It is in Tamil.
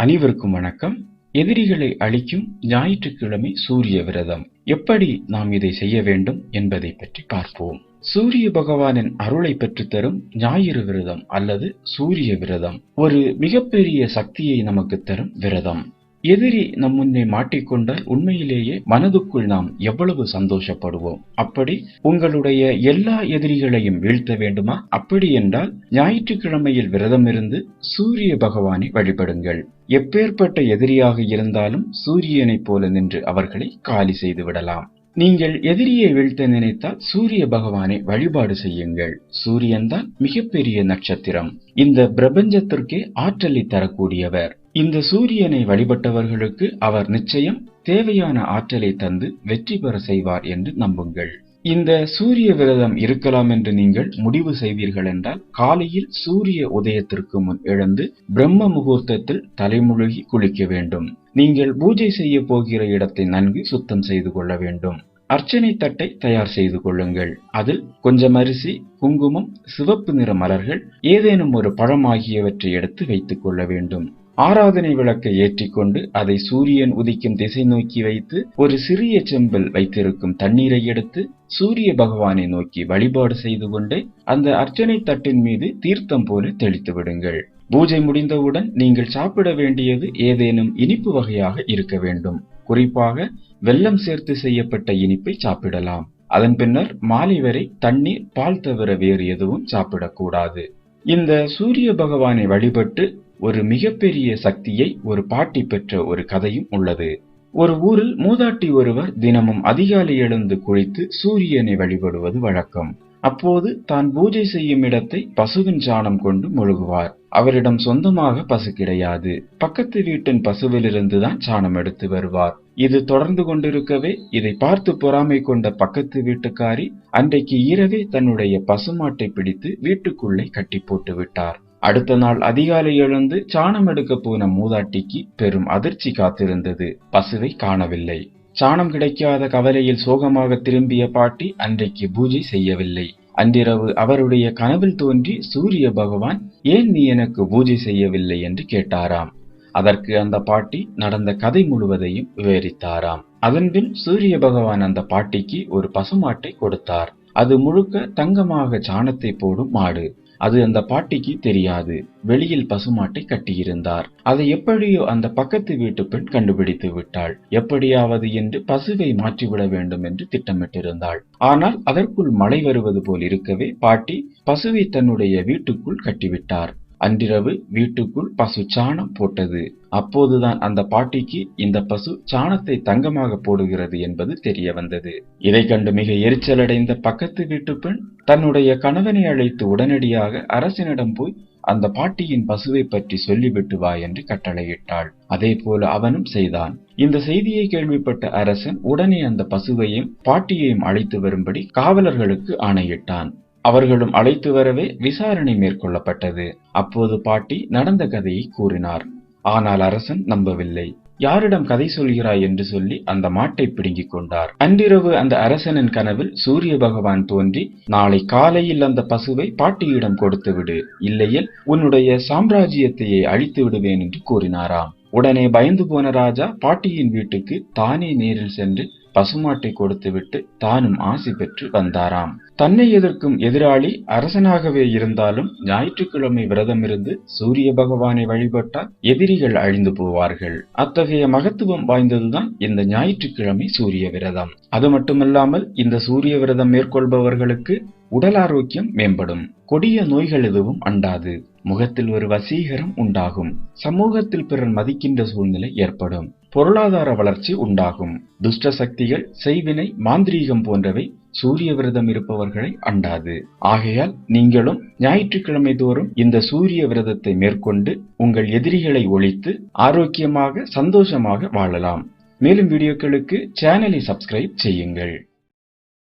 அனைவருக்கும் வணக்கம். எதிரிகளை அழிக்கும் ஞாயிற்றுக்கிழமை சூரிய விரதம். எப்படி நாம் இதை செய்ய வேண்டும் என்பதை பற்றி பார்ப்போம். சூரிய பகவானின் அருளை பெற்றுத்தரும் ஞாயிறு விரதம் அல்லது சூரிய விரதம் ஒரு மிகப்பெரிய சக்தியை நமக்கு தரும் விரதம். எதிரி நம் முன்னே மாட்டிக்கொண்டால் உண்மையிலேயே மனதுக்குள் நாம் எவ்வளவு சந்தோஷப்படுவோம்? அப்படி உங்களுடைய எல்லா எதிரிகளையும் வீழ்த்த வேண்டுமா? அப்படி என்றால் ஞாயிற்றுக்கிழமையில் விரதம் இருந்து சூரிய பகவானை வழிபடுங்கள். எப்பேற்பட்ட எதிரியாக இருந்தாலும் சூரியனைப் போல நின்று அவர்களை காலி செய்து விடலாம். நீங்கள் எதிரியை வீழ்த்த நினைத்தால் சூரிய பகவானை வழிபாடு செய்யுங்கள். சூரியன்தான் மிகப்பெரிய நட்சத்திரம். இந்த பிரபஞ்சத்திற்கே ஆற்றலை தரக்கூடியவர். இந்த சூரியனை வழிபட்டவர்களுக்கு அவர் நிச்சயம் தேவையான ஆற்றலை தந்து வெற்றி பெற செய்வார் என்று நம்புங்கள். இந்த சூரிய விரதம் இருக்கலாம் என்று நீங்கள் முடிவு செய்வீர்கள் என்றால் காலையில் சூரிய உதயத்திற்கு முன் எழுந்து பிரம்ம முகூர்த்தத்தில் தலைமுழுகி குளிக்க வேண்டும். நீங்கள் பூஜை செய்ய போகிற இடத்தை நன்கு சுத்தம் செய்து கொள்ள வேண்டும். அர்ச்சனை தட்டை தயார் செய்து கொள்ளுங்கள். அதில் கொஞ்சம் அரிசி குங்குமம் சிவப்பு நிற மலர்கள் ஏதேனும் ஒரு பழம் ஆகியவற்றை எடுத்து வைத்துக் கொள்ள வேண்டும். ஆராதனை விளக்கை ஏற்றிக்கொண்டு அதை சூரியன் உதிக்கும் திசை நோக்கி வைத்து ஒரு சிறிய செம்பில் வைத்திருக்கும் தண்ணீரை எடுத்து சூரிய பகவானை நோக்கி வழிபாடு செய்து கொண்டு அந்த அர்ச்சனை தட்டின் மீது தீர்த்தம் போல தெளித்து விடுங்கள். பூஜை முடிந்தவுடன் நீங்கள் சாப்பிட வேண்டியது ஏதேனும் இனிப்பு வகையாக இருக்க வேண்டும். குறிப்பாக வெள்ளம் சேர்த்து செய்யப்பட்ட இனிப்பை சாப்பிடலாம். அதன் பின்னர் மாலை வரை தண்ணீர் பால் தவிர வேறு எதுவும் சாப்பிடக்கூடாது. இந்த சூரிய பகவானை வழிபட்டு ஒரு மிகப்பெரிய சக்தியை ஒரு பாட்டி பெற்ற ஒரு கதையும் உள்ளது. ஒரு ஊரில் மூதாட்டி ஒருவர் தினமும் அதிகாலை எழுந்து குளித்து சூரியனை வழிபடுவது வழக்கம். அப்போது தான் பூஜை செய்யும் இடத்தை பசுவின் சாணம் கொண்டு முழுகுவார். அவரிடம் சொந்தமாக பசு கிடையாது. பக்கத்து வீட்டின் பசுவிலிருந்து தான் சாணம் எடுத்து வருவார். இது தொடர்ந்து கொண்டிருக்கவே இதை பார்த்து பொறாமை கொண்ட பக்கத்து வீட்டுக்காரி அன்றைக்கு இரவே தன்னுடைய பசுமாட்டை பிடித்து வீட்டுக்குள்ளே கட்டி போட்டு விட்டார் அடுத்த நாள் அதிகாலை எழுந்து சாணம் எடுக்க போன மூதாட்டிக்கு பெரும் அதிர்ச்சி காத்திருந்தது. பசுவை காணவில்லை. சாணம் கிடைக்காத கவலையில் சோகமாக திரும்பிய பாட்டி அன்றைக்கு பூஜை செய்யவில்லை. அன்றிரவு அவருடைய கனவில் தோன்றி சூரிய பகவான் ஏன் நீ எனக்கு பூஜை செய்யவில்லை? என்று கேட்டாராம். அதற்கு அந்த பாட்டி நடந்த கதை முழுவதையும் விவரித்தாராம். அதன்பின் சூரிய பகவான் அந்த பாட்டிக்கு ஒரு பசுமாட்டை கொடுத்தார். அது முழுக்க தங்கமாக சாணத்தை போடும் மாடு. அது அந்த பாட்டிக்கு தெரியாது. வெளியில் பசுமாட்டை கட்டியிருந்தார். அதை எப்படியோ அந்த பக்கத்து வீட்டு பெண் கண்டுபிடித்து விட்டாள். எப்படியாவது என்று பசுவை மாற்றிவிட வேண்டும் என்று திட்டமிட்டிருந்தாள். ஆனால் அதற்குள் மழை வருவது போல் இருக்கவே பாட்டி பசுவை தன்னுடைய வீட்டுக்குள் கட்டிவிட்டார். அன்றிரவு வீட்டுக்குள் பசு சாணம் போட்டது. அப்போதுதான் அந்த பாட்டிக்கு இந்த பசு சாணத்தை தங்கமாக போடுகிறது என்பது தெரிய வந்தது. இதை கண்டு மிக எரிச்சலடைந்த பக்கத்து வீட்டு பெண் தன்னுடைய கணவனை அழைத்து உடனடியாக அரசனிடம் போய் அந்த பாட்டியின் பசுவை பற்றி சொல்லிவிட்டு வா என்று கட்டளையிட்டாள். அதே போல அவனும் செய்தான். இந்த செய்தியை கேள்விப்பட்ட அரசன் உடனே அந்த பசுவையும் பாட்டியையும் அழைத்து வரும்படி காவலர்களுக்கு ஆணையிட்டான். அவர்களும் அழைத்து வரவே விசாரணை மேற்கொள்ளப்பட்டது. அப்போது பாட்டி நடந்த கதையை கூறினார். ஆனால் அரசன் நம்பவில்லை. யாரிடம் கதை சொல்கிறாய் என்று சொல்லி அந்த மாட்டை பிடுங்கிக் கொண்டார். அன்றிரவு அந்த அரசனின் கனவில் சூரிய பகவான் தோன்றி நாளை காலையில் அந்த பசுவை பாட்டியிடம் கொடுத்து விடு. இல்லையில் உன்னுடைய சாம்ராஜ்யத்தையே அழித்து விடுவேன் என்று கூறினாராம். உடனே பயந்து போன ராஜா பாட்டியின் வீட்டுக்கு தானே நேரில் சென்று பசுமாட்டை கொடுத்துவிட்டு தானும் ஆசி பெற்று வந்தாராம். தன்னை எதிர்க்கும் எதிராளி அரசனாகவே இருந்தாலும் ஞாயிற்றுக்கிழமை விரதம் இருந்து சூரிய பகவானை வழிபட்டால் எதிரிகள் அழிந்து போவார்கள். அத்தகைய மகத்துவம் வாய்ந்ததுதான் இந்த ஞாயிற்றுக்கிழமை சூரிய விரதம். அது மட்டுமல்லாமல் இந்த சூரிய விரதம் மேற்கொள்பவர்களுக்கு உடல் ஆரோக்கியம் மேம்படும். கொடிய நோய்கள் எதுவும் அண்டாது. முகத்தில் ஒரு வசீகரம் உண்டாகும். சமூகத்தில் பிறர் மதிக்கின்ற சூழ்நிலை ஏற்படும். பொருளாதார வளர்ச்சி உண்டாகும். துஷ்ட சக்திகள் செய்வினை மாந்திரீகம் போன்றவை சூரிய விரதம் இருப்பவர்களை அண்டாது. ஆகையால் நீங்களும் ஞாயிற்றுக்கிழமை தோறும் இந்த சூரிய விரதத்தை மேற்கொண்டு உங்கள் எதிரிகளை ஒழித்து ஆரோக்கியமாக சந்தோஷமாக வாழலாம். மேலும் வீடியோக்களுக்கு சேனலை சப்ஸ்கிரைப் செய்யுங்கள்.